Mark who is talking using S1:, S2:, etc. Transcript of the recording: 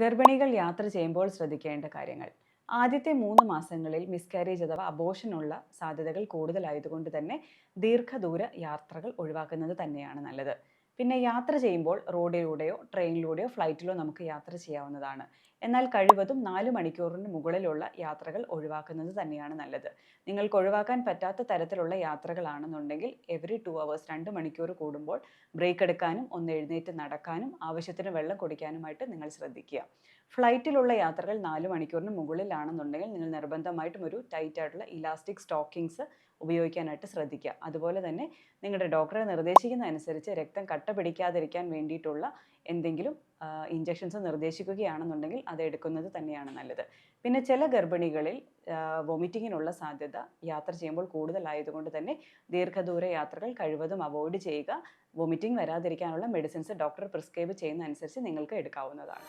S1: ഗർഭിണികൾ യാത്ര ചെയ്യുമ്പോൾ ശ്രദ്ധിക്കേണ്ട കാര്യങ്ങൾ. ആദ്യത്തെ മൂന്ന് മാസങ്ങളിൽ മിസ്കാരേജ് അഥവാ അബോഷനുള്ള സാധ്യതകൾ കൂടുതലായതുകൊണ്ട് തന്നെ ദീർഘദൂര യാത്രകൾ ഒഴിവാക്കുന്നത് തന്നെയാണ് നല്ലത്. പിന്നെ യാത്ര ചെയ്യുമ്പോൾ റോഡിലൂടെയോ ട്രെയിനിലൂടെയോ ഫ്ലൈറ്റിലോ നമുക്ക് യാത്ര ചെയ്യാവുന്നതാണ്. എന്നാൽ കഴിവതും നാല് മണിക്കൂറിന് മുകളിലുള്ള യാത്രകൾ ഒഴിവാക്കുന്നത് തന്നെയാണ് നല്ലത്. നിങ്ങൾക്ക് ഒഴിവാക്കാൻ പറ്റാത്ത തരത്തിലുള്ള യാത്രകളാണെന്നുണ്ടെങ്കിൽ എവറി ടു അവേഴ്സ് രണ്ട് മണിക്കൂർ കൂടുമ്പോൾ ബ്രേക്ക് എടുക്കാനും ഒന്ന് എഴുന്നേറ്റ് നടക്കാനും ആവശ്യത്തിന് വെള്ളം കുടിക്കാനുമായിട്ട് നിങ്ങൾ ശ്രദ്ധിക്കുക. ഫ്ലൈറ്റിലുള്ള യാത്രകൾ നാല് മണിക്കൂറിന് മുകളിലാണെന്നുണ്ടെങ്കിൽ നിങ്ങൾ നിർബന്ധമായിട്ടും ഒരു ടൈറ്റ് ആയിട്ടുള്ള ഇലാസ്റ്റിക് സ്റ്റോക്കിങ്സ് ഉപയോഗിക്കാനായിട്ട് ശ്രദ്ധിക്കുക. അതുപോലെ തന്നെ നിങ്ങളുടെ ഡോക്ടറെ നിർദ്ദേശിക്കുന്ന അനുസരിച്ച് രക്തം കട്ട പിടിക്കാതിരിക്കാൻ വേണ്ടിയിട്ടുള്ള എന്തെങ്കിലും ഇഞ്ചക്ഷൻസ് നിർദ്ദേശിക്കുകയാണെന്നുണ്ടെങ്കിൽ അത് എടുക്കുന്നത് തന്നെയാണ് നല്ലത്. പിന്നെ ചില ഗർഭിണികളിൽ വൊമിറ്റിങ്ങിനുള്ള സാധ്യത യാത്ര ചെയ്യുമ്പോൾ കൂടുതലായതുകൊണ്ട് തന്നെ ദീർഘദൂര യാത്രകൾ കഴിവതും അവോയ്ഡ് ചെയ്യുക. വൊമിറ്റിംഗ് വരാതിരിക്കാനുള്ള മെഡിസിൻസ് ഡോക്ടർ പ്രിസ്ക്രൈബ് ചെയ്യുന്ന അനുസരിച്ച് നിങ്ങൾക്ക് എടുക്കാവുന്നതാണ്.